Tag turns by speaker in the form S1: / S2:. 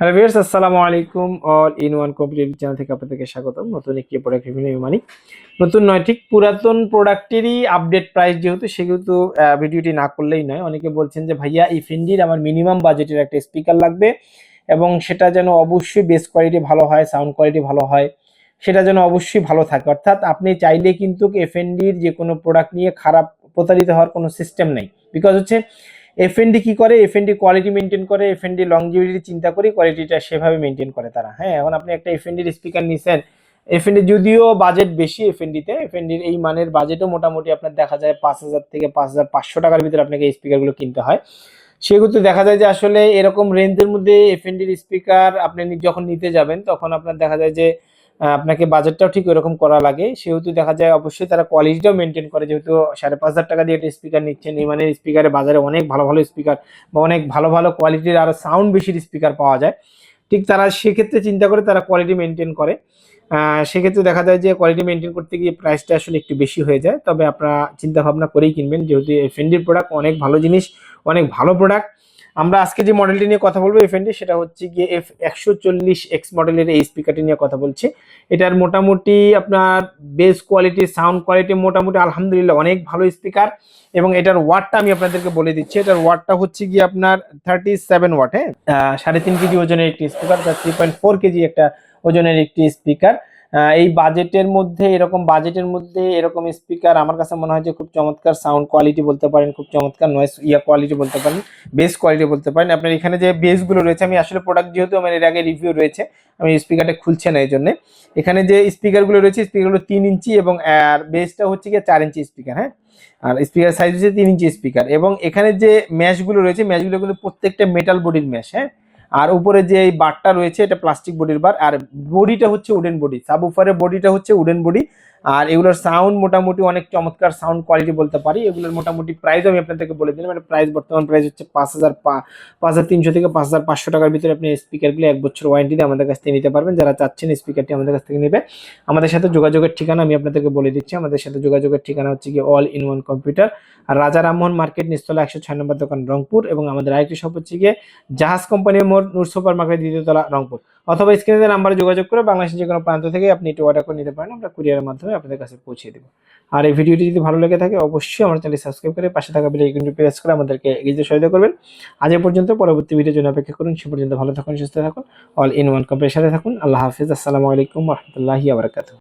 S1: Hello viewers, আসসালামু আলাইকুম, all in one computer channel থেকে আপনাদেরকে স্বাগতম। নতুন একটি প্রোডাক্ট রিভিউ মানি নতুন নয়, ঠিক পুরাতন প্রোডাক্টেরই আপডেট প্রাইস যেহেতু, সেহেতু ভিডিওটি না করলেই নয়। অনেকে বলছেন যে, ভাইয়া, এই ফেন্ডির আমার মিনিমাম বাজেটের একটা স্পিকার লাগবে এবং সেটা যেন অবশ্যই বেস কোয়ালিটি ভালো হয় সাউন্ড কোয়ালিটি ভালো হয়, সেটা যেন অবশ্যই ভালো থাকে। অর্থাৎ আপনি চাইলে কিন্তু এফএনডির যে কোনো প্রোডাক্ট নিয়ে খারাপ, প্রতারিত হওয়ার কোনো সিস্টেম নেই। বিকজ হচ্ছে এফএনডি কি করে? এফএনডি কোয়ালিটি মেনটেন করে এফএনডি লংজিভিটি চিন্তা করে কোয়ালিটিটা সেভাবে মেনটেন করে তারা। হ্যাঁ এখন আপনি একটা এফএনডির স্পিকার নিছেন এফএনডি যদিও বাজেট বেশি এফএনডিতে এফএনডির এই মানের বাজেটও মোটামুটি আপনার দেখা যায় পাঁচ হাজার থেকে পাঁচ হাজার পাঁচশো টাকার ভিতরে আপনাকে এই স্পিকারগুলো কিনতে হয়। সেগুলো দেখা যায় যে আসলে এরকম রেঞ্জের মধ্যে এফএনডির স্পিকার আপনি যখন নিতে যাবেন, তখন আপনার দেখা যায় যে আপনাকে বাজেটটাও ঠিক ওরকম করা লাগে। সেহেতু দেখা যায় অবশ্যই তারা কোয়ালিটিটাও মেনটেন করে। যেহেতু সাড়ে পাঁচ হাজার টাকা দিয়ে একটা স্পিকার নিচ্ছেন, এই মানের স্পিকারে বাজারে অনেক ভালো ভালো স্পিকার বা অনেক ভালো ভালো কোয়ালিটির আরও সাউন্ড বেশির স্পিকার পাওয়া যায়। ঠিক তারা সেক্ষেত্রে চিন্তা করে তারা কোয়ালিটি মেনটেন করে। সেক্ষেত্রে দেখা যায় যে কোয়ালিটি মেনটেন করতে গিয়ে প্রাইসটা আসলে একটু বেশি হয়ে যায়। তবে আপনারা চিন্তা ভাবনা করেই কিনবেন। যেহেতু এফএনডির প্রোডাক্ট অনেক ভালো জিনিস, অনেক ভালো প্রোডাক্ট আমরা আজকে যে মডেলটি নিয়ে কথা বলব এফএনডি সেটা হচ্ছে গিয়ে এফ একশো চল্লিশ এক্স মডেলের এই স্পিকারটি নিয়ে কথা বলছি। এটার মোটামুটি আপনার বেস কোয়ালিটি সাউন্ড কোয়ালিটি মোটামুটি আলহামদুলিল্লাহ অনেক ভালো স্পিকার এবং এটার ওয়াটটা আমি আপনাদেরকে বলে দিচ্ছি। এটার ওয়াটটা হচ্ছে গিয়ে আপনার থার্টি সেভেন ওয়াট হ্যাঁ সাড়ে তিন কেজি ওজনের একটি speaker three point four KG একটা ওজনের একটি স্পিকার এই বাজেটের মধ্যে, এরকম বাজেটের মধ্যে এরকম স্পিকার আমার কাছে মনে হয় যে খুব চমৎকার সাউন্ড কোয়ালিটি বলতে পারেন, খুব চমৎকার নয়েস ইয়া কোয়ালিটি বলতে পারেন বেস কোয়ালিটি বলতে পারেন। আপনার এখানে যে বেসগুলো রয়েছে, আমি আসলে প্রোডাক্ট যেহেতু আমার এর আগে রিভিউ রয়েছে, আমি স্পিকারটা খুলছে না এই জন্য এখানে যে স্পিকারগুলো রয়েছে স্পিকারগুলো তিন ইঞ্চি এবং, আর বেসটা হচ্ছে গিয়ে চার ইঞ্চি স্পিকার হ্যাঁ? আর স্পিকার সাইজ হচ্ছে তিন ইঞ্চি স্পিকার এবং এখানে যে ম্যাশগুলো রয়েছে ম্যাশগুলো কিন্তু প্রত্যেকটা মেটাল বডির ম্যাশ হ্যাঁ? আর উপরে যে এই বারটা রয়েছে, এটা প্লাস্টিক বডির বার, আর বডিটা হচ্ছে উডেন বডি সাবউফারের বডিটা হচ্ছে উডেন বডি আর এগুলোর সাউন্ড মোটামুটি অনেক চমৎকার সাউন্ড কোয়ালিটি বলতে পারি। এগুলোর মোটামুটি প্রাইস আমি আপনাদেরকে বলে দিলাম। মানে প্রাইস বর্তমান প্রাইস হচ্ছে পাঁচ হাজার পাঁচ হাজার তিনশো থেকে পাঁচ হাজার পাঁচশো টাকার ভিতরে আপনি স্পিকারগুলো এক বছর ওয়ারেন্টি দিয়ে আমাদের কাছ থেকে নিতে পারবেন। যারা চাচ্ছেন স্পিকারটি আমাদের কাছ থেকে নেবে। আমাদের সাথে যোগাযোগের ঠিকানা আমি আপনাদেরকে বলে দিচ্ছি। আমাদের সাথে যোগাযোগের ঠিকানা হচ্ছে কি অল ইন ওয়ান কম্পিউটার আর রাজা রামমোহন মার্কেট নিস্তলা একশো ছয় নম্বর দোকান রংপুর এবং আমাদের আরেকটি শপ হচ্ছে গিয়ে জাহাজ কোম্পানির মোড় নূর সুপার মার্কেট দ্বিতীয়তলা রংপুর। অথবা স্ক্রিনে নাম্বারে যোগাযোগ করে বাংলাদেশের যে কোনো প্রান্ত থেকে আপনি এটি অর্ডার করে নিতে পারেন। আমরা কুরিয়ারের মাধ্যমে আপনাদের কাছে পৌঁছে দেবো। আর এই ভিডিওটি যদি ভালো লেগে থাকে, অবশ্যই আমার চ্যানেল সাবস্ক্রাইব করে পাশে থাকা বেল আইকনটি প্রেস করে আমাদেরকে এগিয়ে যেতে সহায়তা করবেন। আজ পর্যন্ত, পরবর্তী ভিডিওর জন্য অপেক্ষা করুন। সে পর্যন্ত ভালো থাকুন, সুস্থ থাকুন। অল ইন ওয়ান কম্পের সাথে থাকুন। আল্লাহ হাফিজ। আসসালামু আলাইকুম রহমতুল্লাহি আবরাকাতুহ